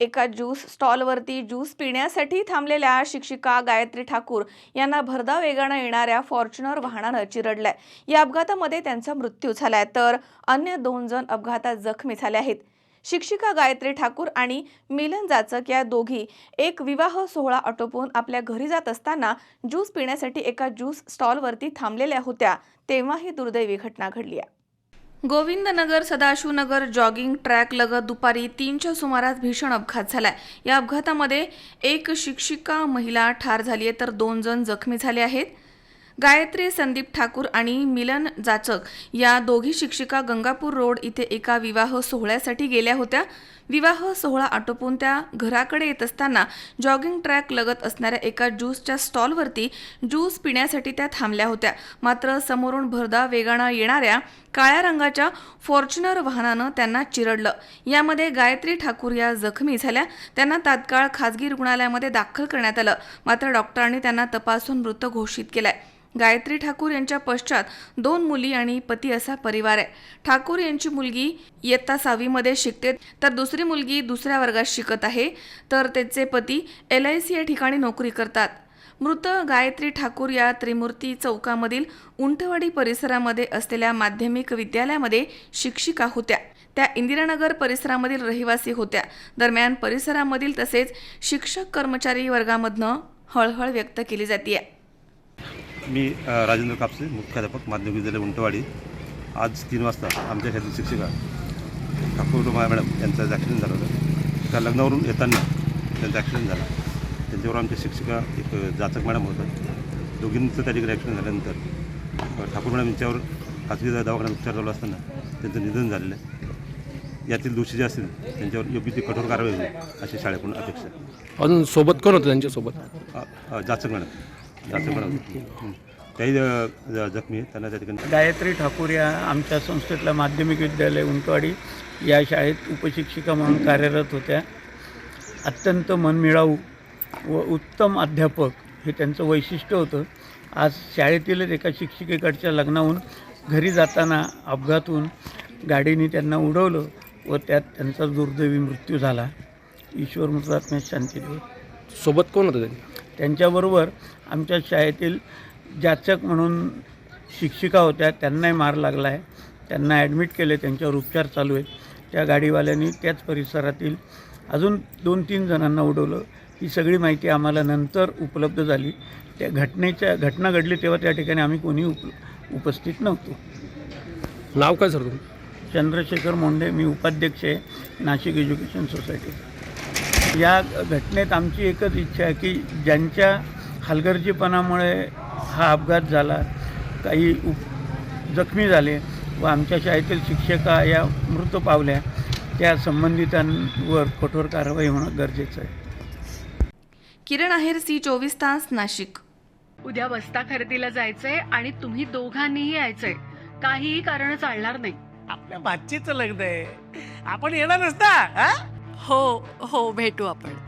एका juice स्टॉलवरती juice पिण्यासाठी थांबलेल्या शिक्षिका गायत्री ठाकूर यांना भरधाव वेगानं येणाऱ्या फॉर्च्युनर वाहनानं चिरडलंय. या अपघातामध्ये त्यांचा मृत्यू झालाय. तर अन्य दोन जण अपघातात जखमी झाले आहेत. शिक्षिका गायत्री ठाकूर आणि मिलन जाचक या दोघी एक विवाह सोहळा आटोपून आपल्या घरी जात असताना ज्यूस पिण्यासाठी एका ज्यूस स्टॉलवरती थांबलेल्या होत्या. तेव्हा ही दुर्दैवी घटना घडली आहे. गोविंदनगर सदाशिवनगर जॉगिंग ट्रॅक लगत दुपारी तीनच्या सुमारास भीषण अपघात झालाय. या अपघातामध्ये एक शिक्षिका महिला ठार झाली आहे तर दोन जण जखमी झाले आहेत. गायत्री संदीप ठाकूर आणि मिलन जाचक या दोघी शिक्षिका गंगापूर रोड इथे एका विवाह सोहळ्यासाठी गेल्या होत्या. विवाह सोहळा आटोपून त्या घराकडे येत असताना जॉगिंग ट्रॅक लगत असणाऱ्या एका ज्यूसच्या स्टॉलवरती ज्यूस पिण्यासाठी त्या थांबल्या होत्या. मात्र समोरून भरदा वेगानं येणाऱ्या काळ्या रंगाच्या फॉर्च्युनर वाहनानं त्यांना चिरडलं. यामध्ये गायत्री ठाकूर या जखमी झाल्या. त्यांना तात्काळ खाजगी रुग्णालयामध्ये दाखल करण्यात आलं. मात्र डॉक्टरांनी त्यांना तपासून मृत घोषित केलाय. गायत्री ठाकूर यांच्या पश्चात दोन मुली आणि पती असा परिवार आहे. ठाकूर यांची मुलगी इयत्ता सहावीमध्ये शिकते तर दुसरी मुलगी दुसऱ्या वर्गात शिकत आहे तर त्याचे पती एल आय सी या ठिकाणी नोकरी करतात. मृत गायत्री ठाकूर या त्रिमूर्ती चौकामधील उंटवाडी परिसरामध्ये असलेल्या माध्यमिक विद्यालयामध्ये शिक्षिका होत्या. त्या इंदिरानगर परिसरामधील रहिवासी होत्या. दरम्यान परिसरामधील तसेच शिक्षक कर्मचारी वर्गामधनं हळहळ व्यक्त केली जाते मी राजेंद्र कापसे मुख्याध्यापक माध्यमिक विद्यालय उंटवाडी. आज तीन वाजता आमच्या शाळेतील शिक्षिका ठाकूर मॅडम यांचा ॲक्सिडेंट झाला होता. त्या लग्नावरून येताना त्यांचा ॲक्सिडेंट झाला. त्यांच्यावर आमच्या शिक्षिका एक जाचक मॅडम होतं दोघींचं त्या ठिकाणी ॲक्सिडेंट झाल्यानंतर ठाकूर मॅडम यांच्यावर खाजगी दवाखान्यात उपचार चालू असताना त्यांचं निधन झालेलं आहे. यातील दोषी जे असतील त्यांच्यावर योग्य ती कठोर कारवाई होईल अशी शाळेकडून अपेक्षा. अजून सोबत कोण होतं त्यांच्यासोबत? जाचक मॅडम. त्याही जखमी आहेत त्यांना त्या ठिकाणी गायत्री ठाकूर या आमच्या संस्थेतल्या माध्यमिक विद्यालय उंटवाडी या शाळेत उपशिक्षिका म्हणून कार्यरत होत्या. अत्यंत मनमिळाऊ व उत्तम अध्यापक हे त्यांचं वैशिष्ट्य होतं. आज शाळेतीलच एका शिक्षिकेकडच्या लग्नाहून घरी जाताना अपघातून गाडीने त्यांना उडवलं व त्यात त्यांचा दुर्दैवी मृत्यू झाला. ईश्वर मृतात्म्यात शांती देव सोबत कोण होतं त्यांच्याबरोबर आमच्या शाळेतील जाचक म्हणून शिक्षिका होत्या त्यांनाही मार लागला आहे. त्यांना ॲडमिट केले त्यांच्यावर उपचार चालू आहेत. त्या गाडीवाल्यांनी त्याच परिसरातील अजून दोन तीन जणांना उडवलं. ही सगळी माहिती आम्हाला नंतर उपलब्ध झाली. त्या घटनेच्या घटना घडली तेव्हा त्या ठिकाणी आम्ही कोणी उप उपस्थित नव्हतो. नाव काय सर तुम्ही चंद्रशेखर मोंडे मी उपाध्यक्ष आहे नाशिक एज्युकेशन सोसायटी. या घटनेत आमची एकच इच्छा आहे की ज्यांच्या हलगर्जीपणामुळे हा अपघात झाला. काही उप जखमी झाले व आमच्या शाळेतील शिक्षिका या मृत पावल्या. त्या संबंधितांवर कठोर कारवाई होणं गरजेचं आहे. किरण आहेर सी चोवीस तास नाशिक. उद्या बस्ता खरेदीला जायचंय आणि तुम्ही दोघांनीही यायचंय. काहीही कारण चालणार नाही. आपल्या बातचीचं लग्न आहे. आपण येणारच ना हा? हो हो भेटू आपण.